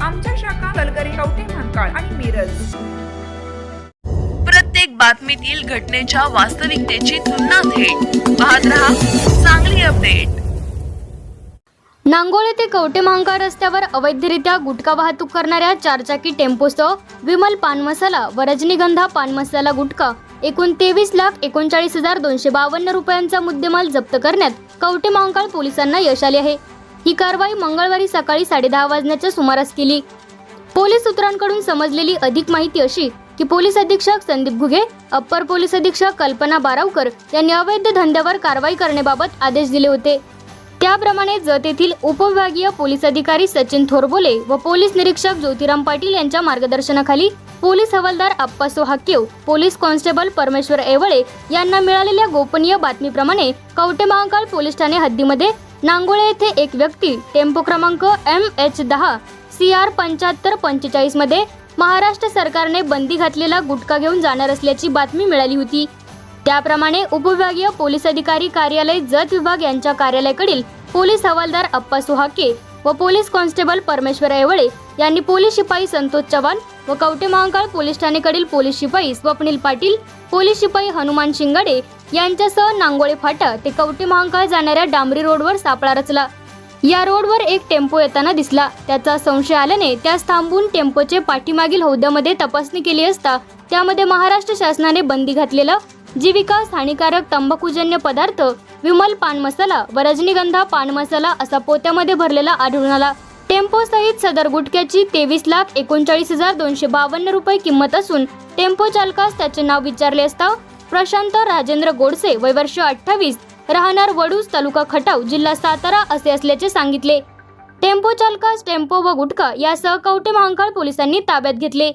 आमच्या शाखा कवठे महांकाळ आणि मिरज. प्रत्येक बातमीतील घटनेच्या वास्तविकतेची तुलना थेट. पाहत रहा चांगली अपडेट. नांगोळे ते कवटे महांकाळ रस्त्यावर अवैधरित्या गुटखा वाहतूक करणाऱ्या चारचाकी टेम्पोसह विमल पान मसाला व रजनीगंधा पान मसाला गुटखा एकूण तेवीस लाख एकोणचाळीस हजार दोनशे बावन्न रुपयांचा मुद्देमाल जप्त करण्यात कवटे महांकाळ पोलिसांना यश आले आहे. ही कारवाई मंगळवारी सकाळी साडेदहा वाजण्याच्या सुमारास केली. पोलीस सूत्रांकडून समजलेली अधिक माहिती अशी की पोलीस अधीक्षक संदीप घुगे अप्पर पोलीस अधीक्षक कल्पना बारावकर यांनी अवैध धंद्यावर कारवाई करण्याबाबत आदेश दिले होते. त्याप्रमाणे जत येथील उपविभागीय पोलीस अधिकारी सचिन थोरबोले व पोलीस निरीक्षक ज्योतिराम पाटील यांच्या मार्गदर्शनाखाली पोलीस हवालदार अप्पासो सोहाकेव पोलीस कॉन्स्टेबल परमेश्वर एवळे यांना मिळालेल्या गोपनीय बातमीप्रमाणे कवटे महाकाळ पोलीस ठाणे हद्दीमध्ये नांगोळे येथे एक व्यक्ती टेम्पो क्रमांक एम एच दहा सी आर पंच्याहत्तर पंचेचाळीसमध्ये महाराष्ट्र सरकारने बंदी घातलेला गुटखा घेऊन जाणार असल्याची बातमी मिळाली होती. त्याप्रमाणे उपविभागीय पोलीस अधिकारी कार्यालय जत विभाग यांच्या कार्यालयाकडील पोलीस हवालदार अप्पा सुहाके व पोलीस कॉन्स्टेबल परमेश्वर ऐवळे यांनी पोलीस शिपाई संतोष चव्हाण व कवटे महांकाळ पोलीस ठाणेकडील पोलीस शिपाई स्वप्नील पाटील पोलीस शिपाई हनुमान शिंगाडे यांच्यासह नांगोळे फाटा ते कवटे महांकाळ जाणाऱ्या डांबरी रोडवर सापळा रचला. या रोडवर एक टेम्पो येताना दिसला. त्याचा संशय आल्याने त्यास थांबून टेम्पोचे पाठीमागील हौद्यामध्ये तपासणी केली असता त्यामध्ये महाराष्ट्र शासनाने बंदी घातलेलं जीविका हानिकारक तंबाखूजन्य पदार्थ विमल पान मसाला व रजनीगंधा पान मसाला असा पोत्यामध्ये भरलेला आढळून आला. टेम्पो सहित सदर गुटख्याची तेवीस लाख एकोणचाळीस हजार दोनशे बावन्न रुपये किंमत असून टेम्पो चालकास त्याचे नाव विचारले असता प्रशांत राजेंद्र गोडसे वय वर्ष अठ्ठावीस राहणार वडूज तालुका खटाव जिल्हा सातारा असे असल्याचे सांगितले. टेम्पो चालकास टेम्पो व गुटखा यासह कवटे महांकाळ पोलिसांनी ताब्यात घेतले.